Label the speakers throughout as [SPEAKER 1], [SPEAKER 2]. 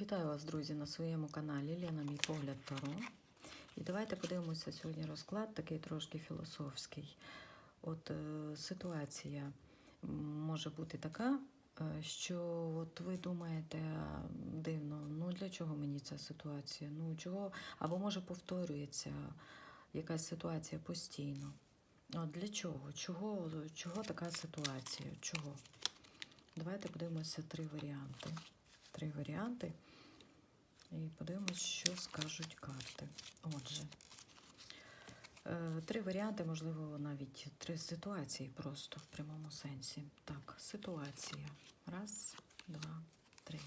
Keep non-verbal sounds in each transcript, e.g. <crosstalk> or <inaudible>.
[SPEAKER 1] Вітаю вас, друзі, на своєму каналі Лена Мій погляд Таро. І давайте подивимося сьогодні розклад, такий трошки філософський. От е, ситуація може бути така, е, що от ви думаєте дивно, ну для чого мені ця ситуація? Ну чого? Або може повторюється якась ситуація постійно. От для чого? Чого, чого така ситуація? Чого? Давайте подивимося три варіанти. Три варіанти. І подивимось, що скажуть карти. Отже, е, три варіанти, можливо, навіть три ситуації просто в прямому сенсі. Так, ситуація. Раз, два, три.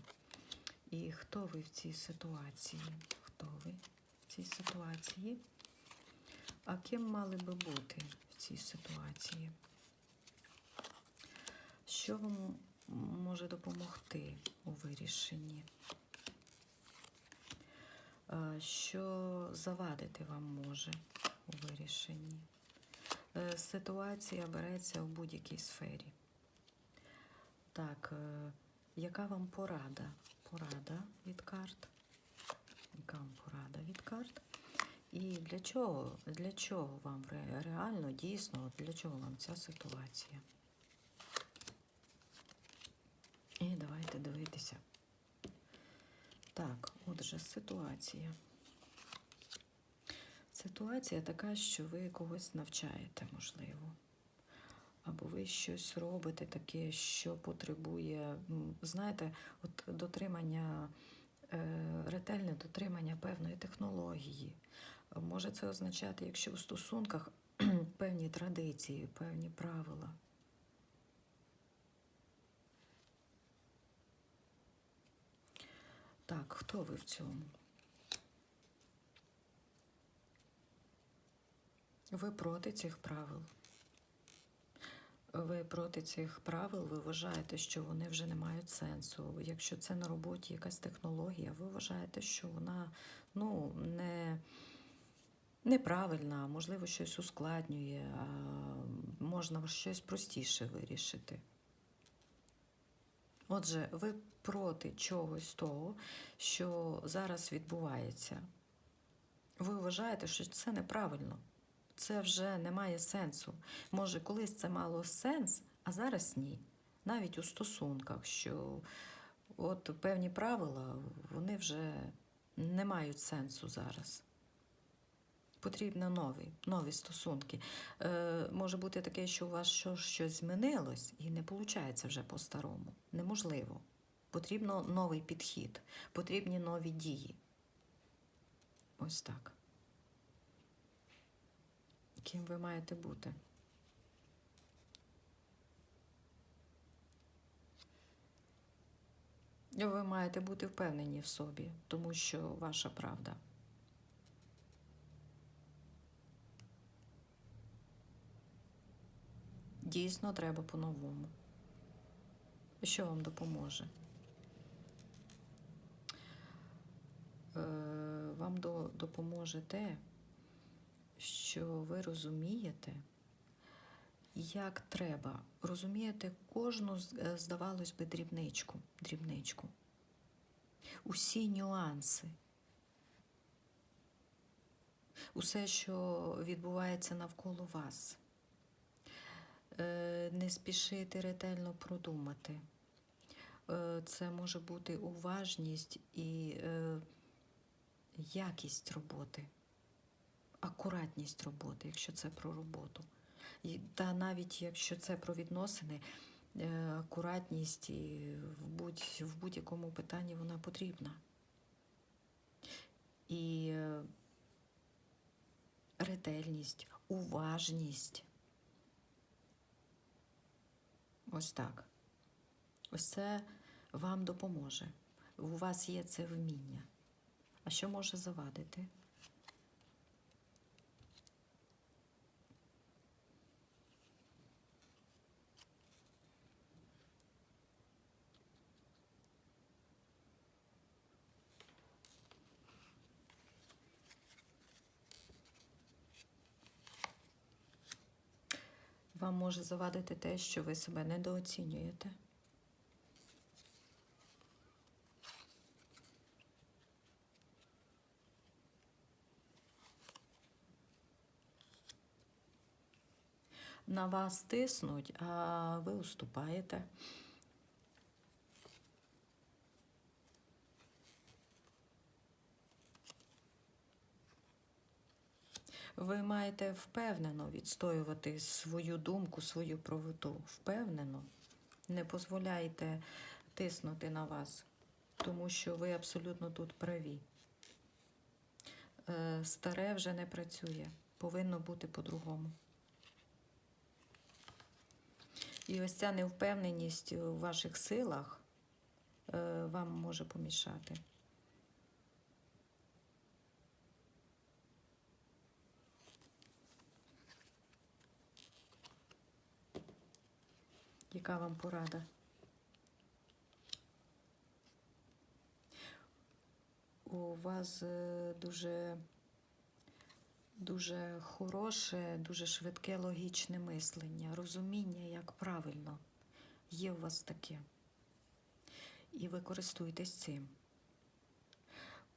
[SPEAKER 1] І хто ви в цій ситуації? Хто ви в цій ситуації? А ким мали би бути в цій ситуації? Що вам може допомогти у вирішенні? Е, Що завадити вам може у вирішенні? Е, Ситуація береться в будь-якій сфері. Так, е, яка вам порада? Порада від карт. Яка вам порада від карт? І для чого, для чого вам реально, дійсно, для чого вам ця ситуація? І давайте дивитися. Так, отже, ситуація. Ситуація така, що ви когось навчаєте, можливо. Або ви щось робите таке, що потребує, знаєте, от дотримання, е, ретельне дотримання певної технології. Може це означати, якщо у стосунках <clears throat> певні традиції, певні правила. Так, хто ви в цьому? Ви проти цих правил. Ви проти цих правил, ви вважаєте, що вони вже не мають сенсу. Якщо це на роботі якась технологія, ви вважаєте, що вона ну, не, неправильна, можливо, щось ускладнює, а можна щось простіше вирішити. Отже, ви проти чогось того, що зараз відбувається. Ви вважаєте, що це неправильно. Це вже не має сенсу. Може, колись це мало сенс, а зараз ні. Навіть у стосунках, що от певні правила, вони вже не мають сенсу зараз. Потрібно нові, нові стосунки. Е, може бути таке, що у вас що, щось змінилось і не виходить вже по-старому. Неможливо. Потрібно новий підхід, потрібні нові дії. Ось так. Ким ви маєте бути? Ви маєте бути впевнені в собі, тому що ваша правда. Дійсно, треба по-новому. Що вам допоможе? Е, Вам допоможе те, що ви розумієте, як треба. Розумієте кожну, е, здавалось би, дрібничку, дрібничку. Усі нюанси. Усе, що відбувається навколо вас. Е, Не спішити ретельно продумати. Е, Це може бути уважність і е, якість роботи акуратність роботи, якщо це про роботу. Та навіть якщо це про відносини, акуратність в, будь, в будь-якому питанні вона потрібна. І ретельність, уважність. Ось так. Ось це вам допоможе. У вас є це вміння. А що може завадити? може завадити те, що ви себе недооцінюєте. На вас тиснуть, а ви уступаєте. Ви маєте впевнено відстоювати свою думку, свою правоту. Впевнено. Не дозволяйте тиснути на вас, тому що ви абсолютно тут праві. Е, Старе вже не працює. Повинно бути по-другому. І ось ця невпевненість у ваших силах е, вам може помішати. Яка вам порада? У вас е, дуже, дуже хороше, дуже швидке логічне мислення, розуміння, як правильно. Є у вас таке. І ви користуєтесь цим.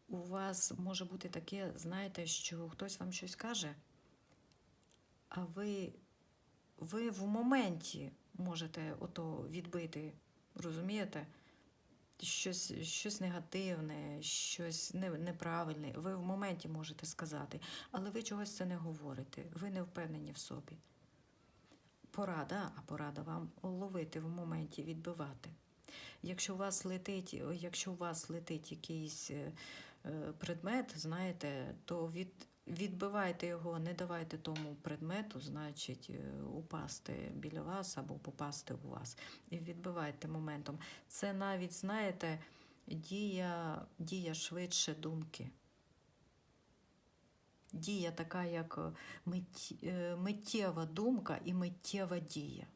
[SPEAKER 1] У вас може бути таке, знаєте, що хтось вам щось каже, а ви, ви в моменті можете ото відбити, розумієте? Щось, щось негативне, щось неправильне. Ви в моменті можете сказати, але ви чогось це не говорите. Ви не впевнені в собі. Порада, а порада вам ловити в моменті, відбивати. Якщо у вас летить, якщо у вас летить якийсь е, е, предмет, знаєте, то від, відбивайте його, не давайте тому предмету, значить, е, упасти біля вас або попасти у вас. І відбивайте моментом. Це навіть, знаєте, дія, дія швидше думки. Дія така, як е, е, миттєва думка і миттєва дія.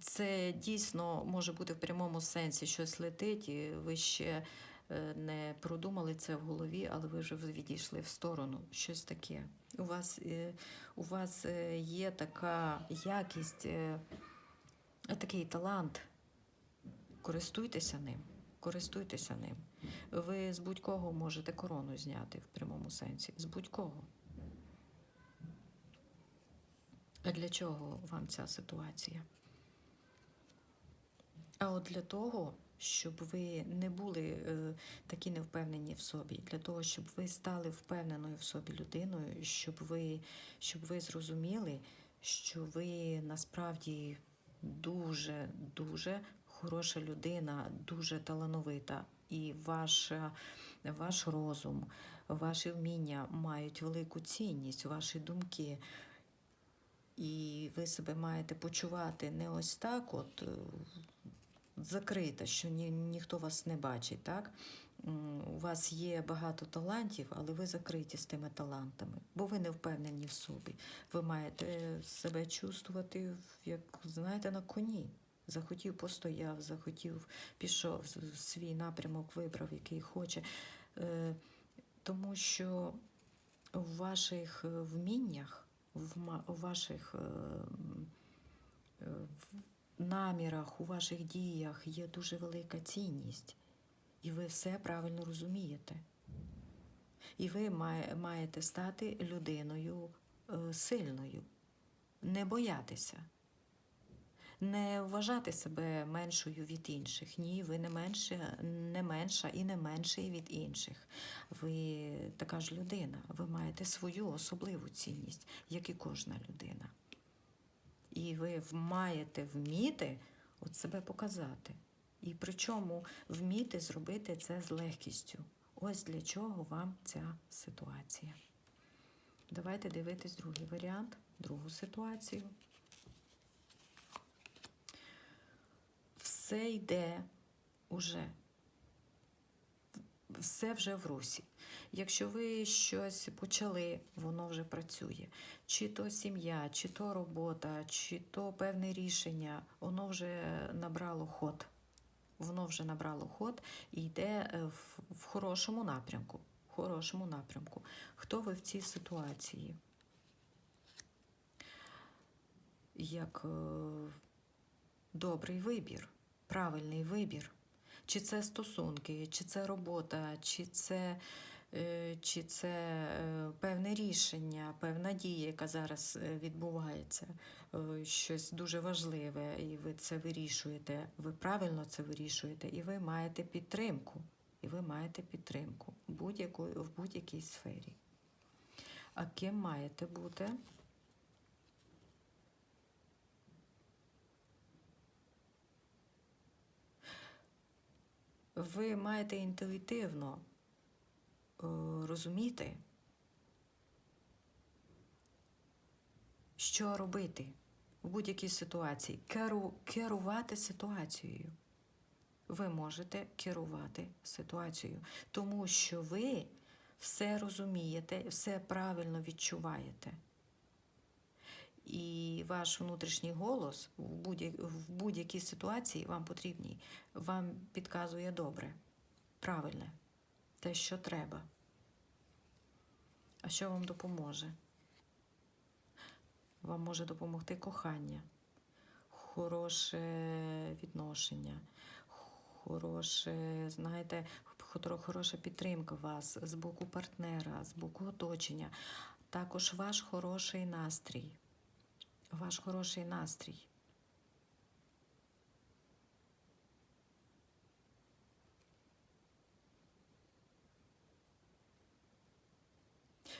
[SPEAKER 1] Це дійсно може бути в прямому сенсі щось летить, і ви ще не продумали це в голові, але ви вже відійшли в сторону. Щось таке. У вас, е, у вас е, є така якість, е, такий талант. Користуйтеся ним. Користуйтеся ним. Ви з будь-кого можете корону зняти в прямому сенсі. З будь-кого. А для чого вам ця ситуація? А от для того, щоб ви не були е, такі невпевнені в собі, для того, щоб ви стали впевненою в собі людиною, щоб ви, щоб ви зрозуміли, що ви насправді дуже, дуже хороша людина, дуже талановита, і ваша, ваш розум, ваші вміння мають велику цінність, ваші думки. І ви себе маєте почувати не ось так, от е, закрита, що ні, ніхто вас не бачить, так? У вас є багато талантів, але ви закриті з тими талантами, бо ви не впевнені в собі. Ви маєте себе чувствувати, як, знаєте, на коні. Захотів, постояв, захотів, пішов, свій напрямок вибрав, який хоче. Е, Тому що в ваших е, вміннях, в ваших е, е, намірах, у ваших діях є дуже велика цінність, і ви все правильно розумієте. І ви маєте стати людиною е, сильною, не боятися, не вважати себе меншою від інших. Ні, ви не менше, не менша і не менший від інших. Ви така ж людина. Ви маєте свою особливу цінність, як і кожна людина. І ви маєте вміти от себе показати. І причому вміти зробити це з легкістю. Ось для чого вам ця ситуація. Давайте дивитись другий варіант, другу ситуацію. Все йде уже. Все вже в русі. Якщо ви щось почали, воно вже працює. Чи то сім'я, чи то робота, чи то певне рішення, воно вже набрало ход. Воно вже набрало ход і йде е, в, в хорошому напрямку. В хорошому напрямку. Хто ви в цій ситуації? Як е, добрий вибір, правильний вибір. Чи це стосунки, чи це робота, чи це е, чи це е, певне рішення, певна дія, яка зараз е, відбувається, щось дуже важливе, і ви це вирішуєте, ви правильно це вирішуєте, і ви маєте підтримку. І ви маєте підтримку будь-яку, в будь-якій сфері. А ким маєте бути? Ви маєте інтуїтивно е, розуміти, що робити в будь-якій ситуації, Керу, керувати ситуацією. Ви можете керувати ситуацією, тому що ви все розумієте, все правильно відчуваєте. І ваш внутрішній голос в будь- в будь-якій ситуації вам потрібній, вам підказує добре, правильне, те, що треба. А що вам допоможе? Вам може допомогти кохання, хороше відношення, хороше, знаєте, хороша підтримка вас з боку партнера, з боку оточення. Також ваш хороший настрій. Ваш хороший настрій.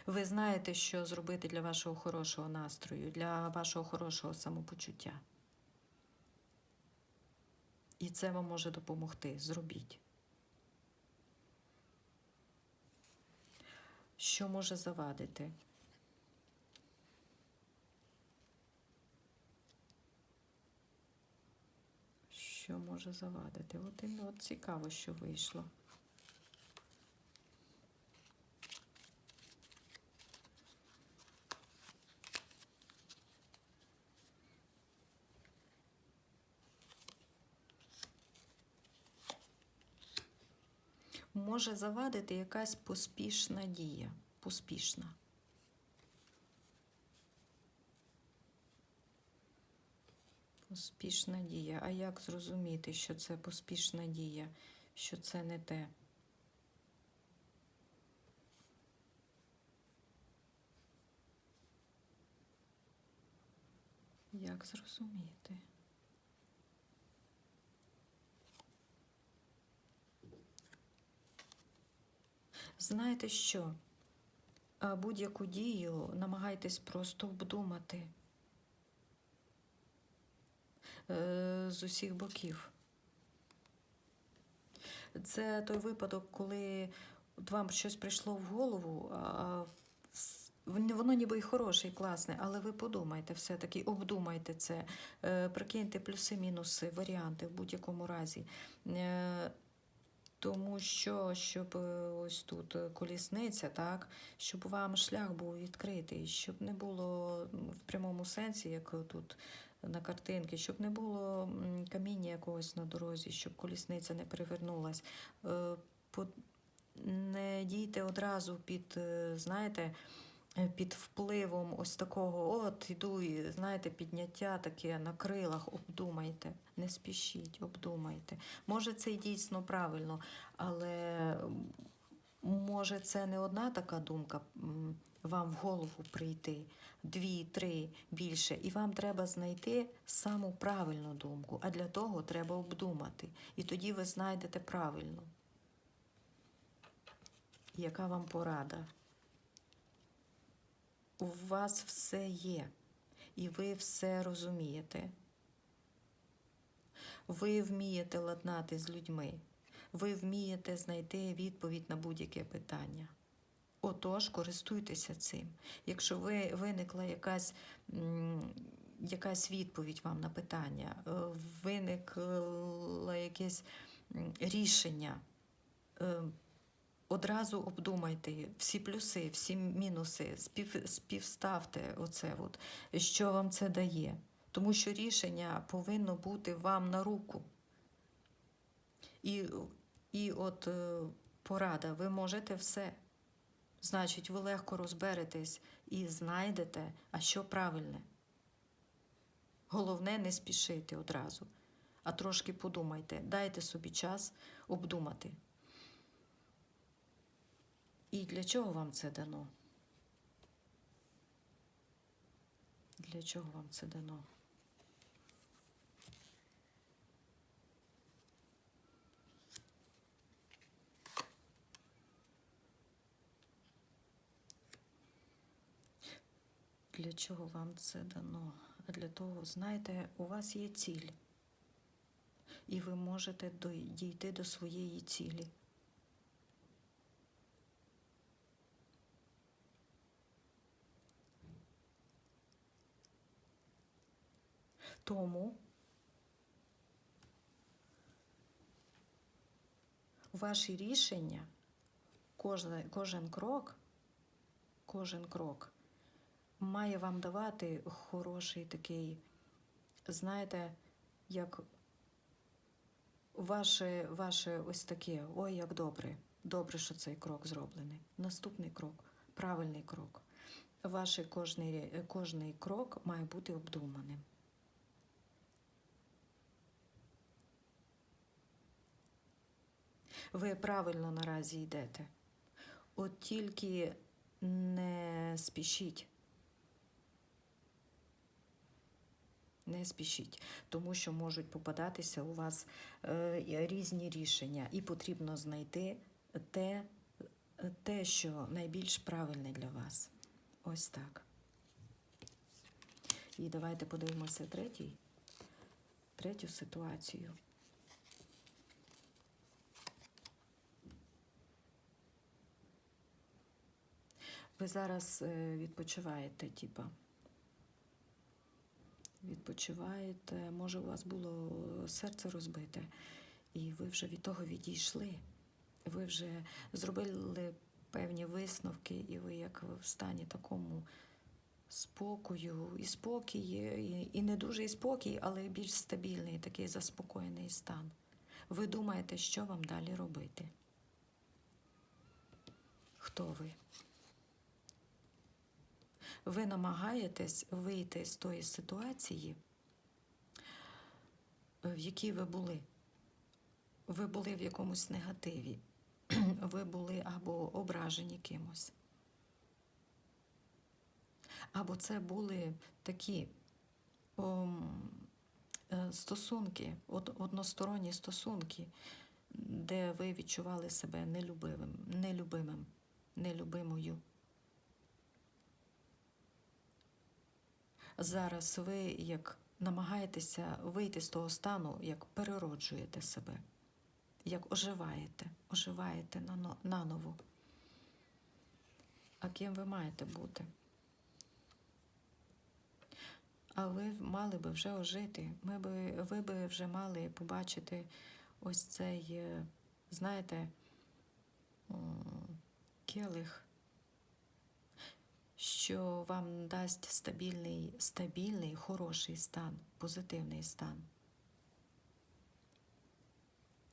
[SPEAKER 1] Ви знаєте, що зробити для вашого хорошого настрою, для вашого хорошого самопочуття. І це вам може допомогти. Зробіть. Що може завадити? Що може завадити? От, і- от цікаво, що вийшло. Може завадити якась поспішна дія. Поспішна. Поспішна дія. А як зрозуміти, що це поспішна дія, що це не те? Як зрозуміти? Знаєте що? Будь-яку дію намагайтесь просто обдумати з усіх боків. Це той випадок, коли вам щось прийшло в голову, а воно ніби й хороше, і класне, але ви подумайте все-таки, обдумайте це, е, прикиньте плюси-мінуси, варіанти в будь-якому разі. Е, Тому що, щоб е, ось тут е, колісниця, так, щоб вам шлях був відкритий, щоб не було в прямому сенсі, як тут на картинці, щоб не було каміння якогось на дорозі, щоб колісниця не перевернулась. Е, Не дійте одразу під, е, знаєте, е, під впливом ось такого, от іду, і, знаєте, підняття таке на крилах, обдумайте, не спішіть, обдумайте. Може, це і дійсно правильно, але може це не одна така думка вам в голову прийти, дві, три більше, і вам треба знайти саму правильну думку, а для того треба обдумати. І тоді ви знайдете правильну. Яка вам порада? У вас все є, і ви все розумієте. Ви вмієте ладнати з людьми, ви вмієте знайти відповідь на будь-яке питання. Отож, користуйтеся цим. Якщо ви виникла якась, якась відповідь вам на питання, е, виникло якесь рішення, е, одразу обдумайте всі плюси, всі мінуси, спів, співставте оце, от, що вам це дає. Тому що рішення повинно бути вам на руку. І, і от е, порада, ви можете все. Значить, ви легко розберетесь і знайдете, а що правильне. Головне не спішити одразу, а трошки подумайте, дайте собі час обдумати. І для чого вам це дано? Для чого вам це дано? Для чого вам це дано? Для того, знаєте, у вас є ціль, і ви можете дійти до своєї цілі. Тому ваші рішення, кожен, кожен крок, кожен крок має вам давати хороший такий, знаєте, як ваше, ваше ось таке, ой, як добре, добре, що цей крок зроблений. Наступний крок, правильний крок. Ваш кожний, кожний крок має бути обдуманим. Ви правильно наразі йдете. От тільки не спішіть. Не спішіть, тому що можуть попадатися у вас е, різні рішення, і потрібно знайти те, те, що найбільш правильне для вас. Ось так. І давайте подивимося третій, третю ситуацію. Ви зараз е, відпочиваєте, типа. Відпочиваєте, може, у вас було серце розбите, і ви вже від того відійшли. Ви вже зробили певні висновки, і ви як в стані такому спокою, і спокій, і, і не дуже і спокій, але більш стабільний, такий заспокоєний стан. Ви думаєте, що вам далі робити? Хто ви? Ви намагаєтесь вийти з тої ситуації, в якій ви були. Ви були в якомусь негативі, <clears throat> ви були або ображені кимось. Або це були такі о, стосунки, односторонні стосунки, де ви відчували себе нелюбивим, нелюбимим, нелюбимою. Зараз ви як намагаєтеся вийти з того стану, як перероджуєте себе, як оживаєте, оживаєте наново. А ким ви маєте бути? А ви мали би вже ожити. Ми би, ви би вже мали побачити ось цей, знаєте, келих що вам дасть стабільний, стабільний, хороший стан, позитивний стан.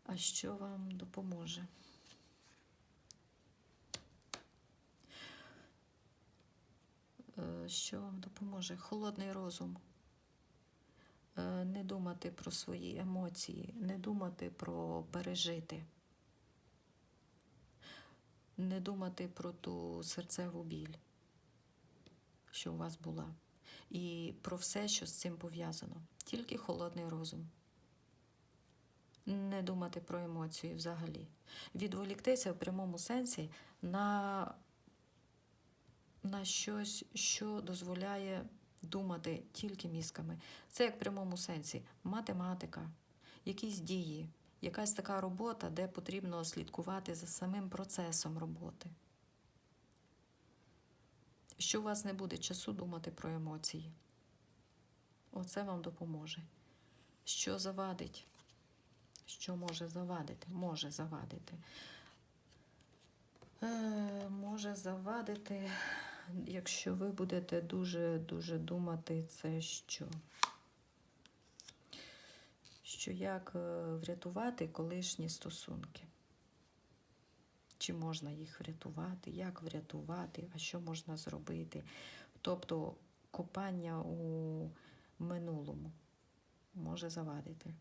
[SPEAKER 1] А що вам допоможе? Е, що вам допоможе? Холодний розум. Е, не думати про свої емоції, не думати про пережити, не думати про ту серцеву біль що у вас була, і про все, що з цим пов'язано. Тільки холодний розум. Не думати про емоції взагалі. Відволіктися в прямому сенсі на, на щось, що дозволяє думати тільки мізками. Це як в прямому сенсі математика, якісь дії, якась така робота, де потрібно слідкувати за самим процесом роботи що у вас не буде часу думати про емоції. Оце вам допоможе. Що завадить? Що може завадити? Може завадити. Е, Може завадити, якщо ви будете дуже-дуже думати, це що? Що як е, врятувати колишні стосунки? Чи можна їх врятувати, як врятувати, а що можна зробити. Тобто копання у минулому може завадити.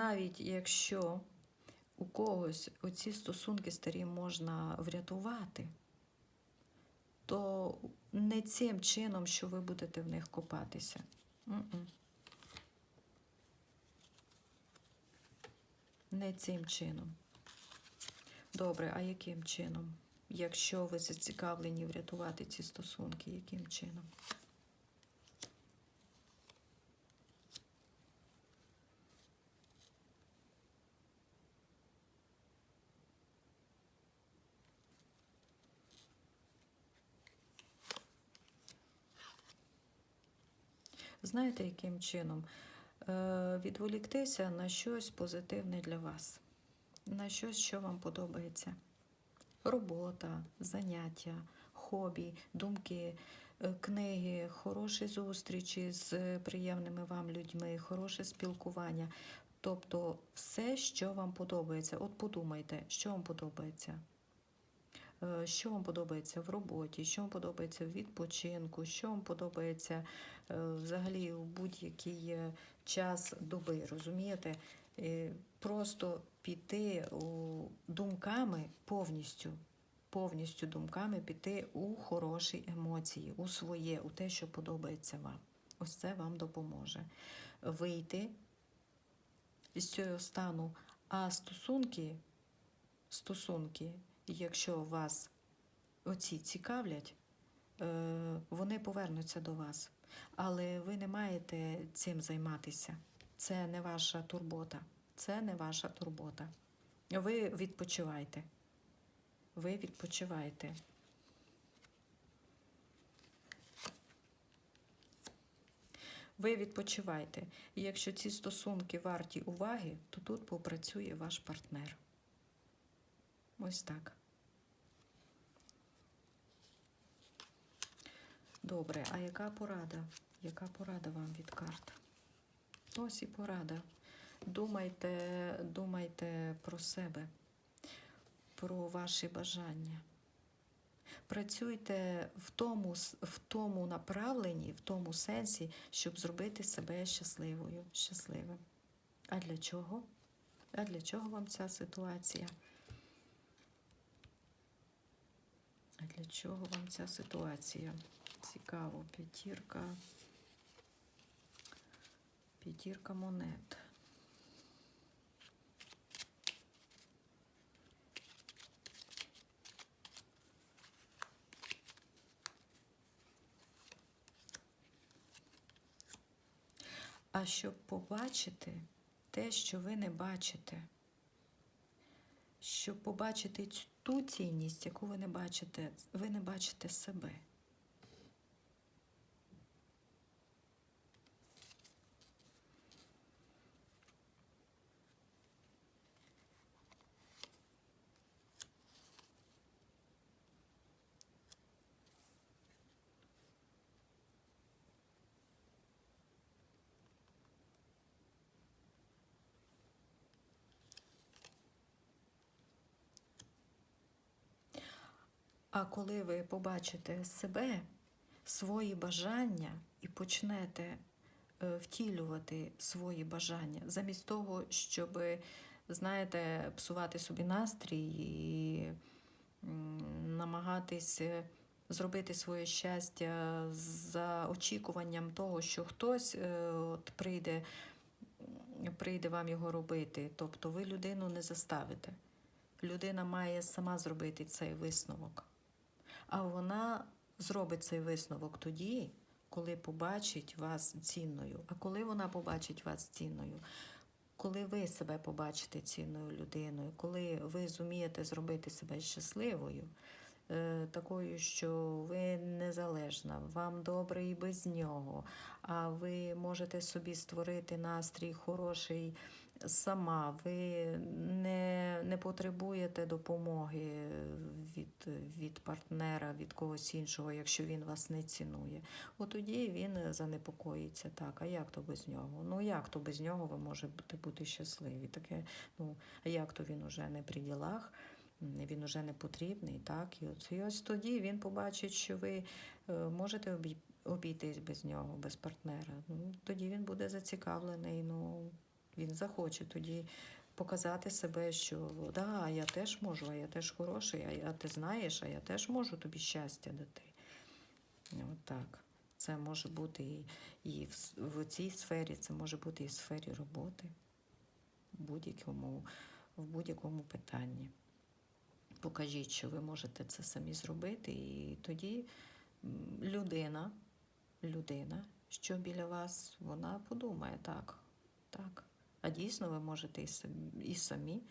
[SPEAKER 1] Навіть якщо у когось оці стосунки старі можна врятувати, то не цим чином, що ви будете в них копатися. Не цим чином. Добре, а яким чином? Якщо ви зацікавлені врятувати ці стосунки, яким чином? Знаєте, яким чином? Е, Відволіктися на щось позитивне для вас, на щось, що вам подобається. Робота, заняття, хобі, думки, е, книги, хороші зустрічі з приємними вам людьми, хороше спілкування. Тобто все, що вам подобається. От подумайте, що вам подобається. Е, Що вам подобається в роботі, що вам подобається в відпочинку, що вам подобається е, взагалі у будь-який час доби, розумієте? Е, Просто піти думками повністю, повністю думками піти у хороші емоції, у своє, у те, що подобається вам. Ось це вам допоможе. Вийти з цього стану, а стосунки, стосунки, якщо вас оці цікавлять, е, вони повернуться до вас. Але ви не маєте цим займатися. Це не ваша турбота. Це не ваша турбота. Ви відпочивайте. Ви відпочивайте. Ви відпочивайте. І якщо ці стосунки варті уваги, то тут попрацює ваш партнер. Ось так. Добре, а яка порада? Яка порада вам від карт? Ось і порада. Думайте, думайте про себе, про ваші бажання. Працюйте в тому, в тому направленні, в тому сенсі, щоб зробити себе щасливою, щасливим. А для чого? А для чого вам ця ситуація? А для чого вам ця ситуація? Цікаво, п'ятірка. П'ятірка монет. А щоб побачити те, що ви не бачите, щоб побачити ту цінність, яку ви не бачите, ви не бачите себе. А коли ви побачите себе, свої бажання і почнете е, втілювати свої бажання, замість того, щоб, знаєте, псувати собі настрій і намагатись е, зробити своє щастя за очікуванням того, що хтось е, от прийде, прийде вам його робити. Тобто ви людину не заставите. Людина має сама зробити цей висновок. А вона зробить цей висновок тоді, коли побачить вас цінною. А коли вона побачить вас цінною, коли ви себе побачите цінною людиною, коли ви зумієте зробити себе щасливою, е, такою, що ви незалежна, вам добре і без нього, а ви можете собі створити настрій хороший сама, ви не, не потребуєте допомоги від, від партнера, від когось іншого, якщо він вас не цінує. От тоді він занепокоїться так. А як то без нього? Ну як то без нього ви можете бути щасливі? Таке, ну а як то він уже не при ділах? Він уже не потрібний, так і от і ось тоді він побачить, що ви е, можете обій- обійтись без нього, без партнера. Ну тоді він буде зацікавлений. Ну він захоче тоді показати себе, що да, я теж можу, а я теж хороший, а я ти знаєш, а я теж можу тобі щастя дати. От так. Це може бути і, і в, в цій сфері, це може бути і в сфері роботи, в будь-якому, в будь-якому питанні. Покажіть, що ви можете це самі зробити, і тоді людина, людина, що біля вас, вона подумає так, так. А дійсно ви можете і самі,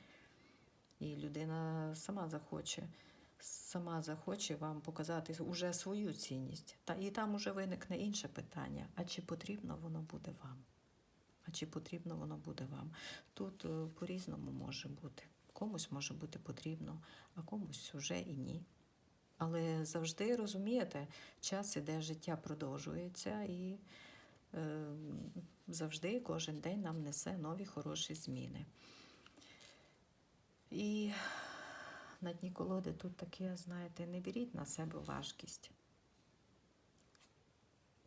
[SPEAKER 1] і людина сама захоче, сама захоче вам показати уже свою цінність. Та і там уже виникне інше питання: а чи потрібно воно буде вам? А чи потрібно воно буде вам? Тут е, по-різному може бути. Комусь може бути потрібно, а комусь вже і ні. Але завжди розумієте, час іде, життя продовжується, і завжди кожен день нам несе нові хороші зміни. І на дні колоди тут таке, знаєте, не беріть на себе важкість.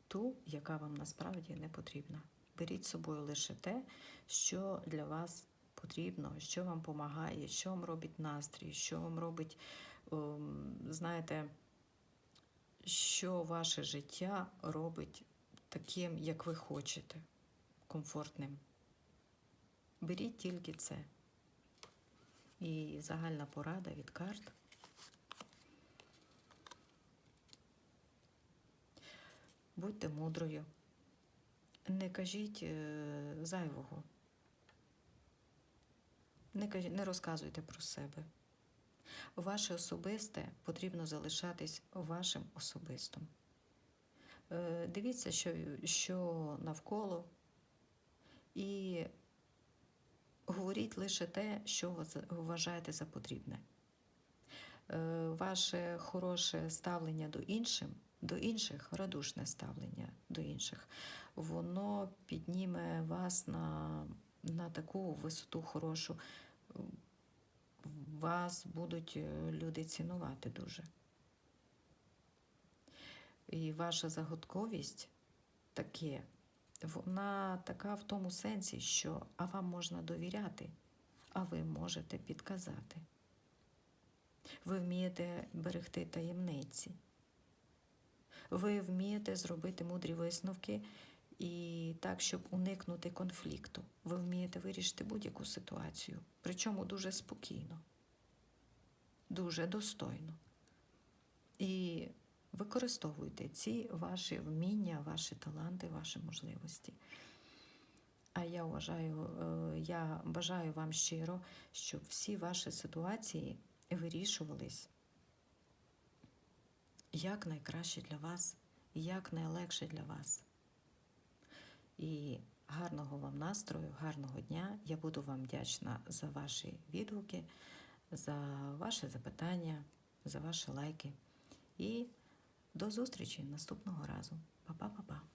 [SPEAKER 1] Ту, яка вам насправді не потрібна. Беріть з собою лише те, що для вас потрібно, що вам допомагає, що вам робить настрій, що вам робить, знаєте, що ваше життя робить таким, як ви хочете, комфортним. Беріть тільки це. І загальна порада від карт. Будьте мудрою. Не кажіть е, зайвого. Не, кажіть, не розказуйте про себе. Ваше особисте потрібно залишатись вашим особистим. Е, дивіться, що, що навколо, і говоріть лише те, що вважаєте за потрібне. Е, Ваше хороше ставлення до іншим, до інших, радушне ставлення до інших, воно підніме вас на, на таку висоту хорошу. Вас будуть е, люди цінувати дуже. І ваша загадковість таке, вона така в тому сенсі, що а вам можна довіряти, а ви можете підказати. Ви вмієте берегти таємниці. Ви вмієте зробити мудрі висновки і так, щоб уникнути конфлікту. Ви вмієте вирішити будь-яку ситуацію, причому дуже спокійно, дуже достойно. І використовуйте ці ваші вміння, ваші таланти, ваші можливості. А я вважаю, е, я бажаю вам щиро, щоб всі ваші ситуації вирішувались як найкраще для вас, як найлегше для вас. І гарного вам настрою, гарного дня. Я буду вам вдячна за ваші відгуки, за ваші запитання, за ваші лайки. І до зустрічі наступного разу. Па-па-па-па.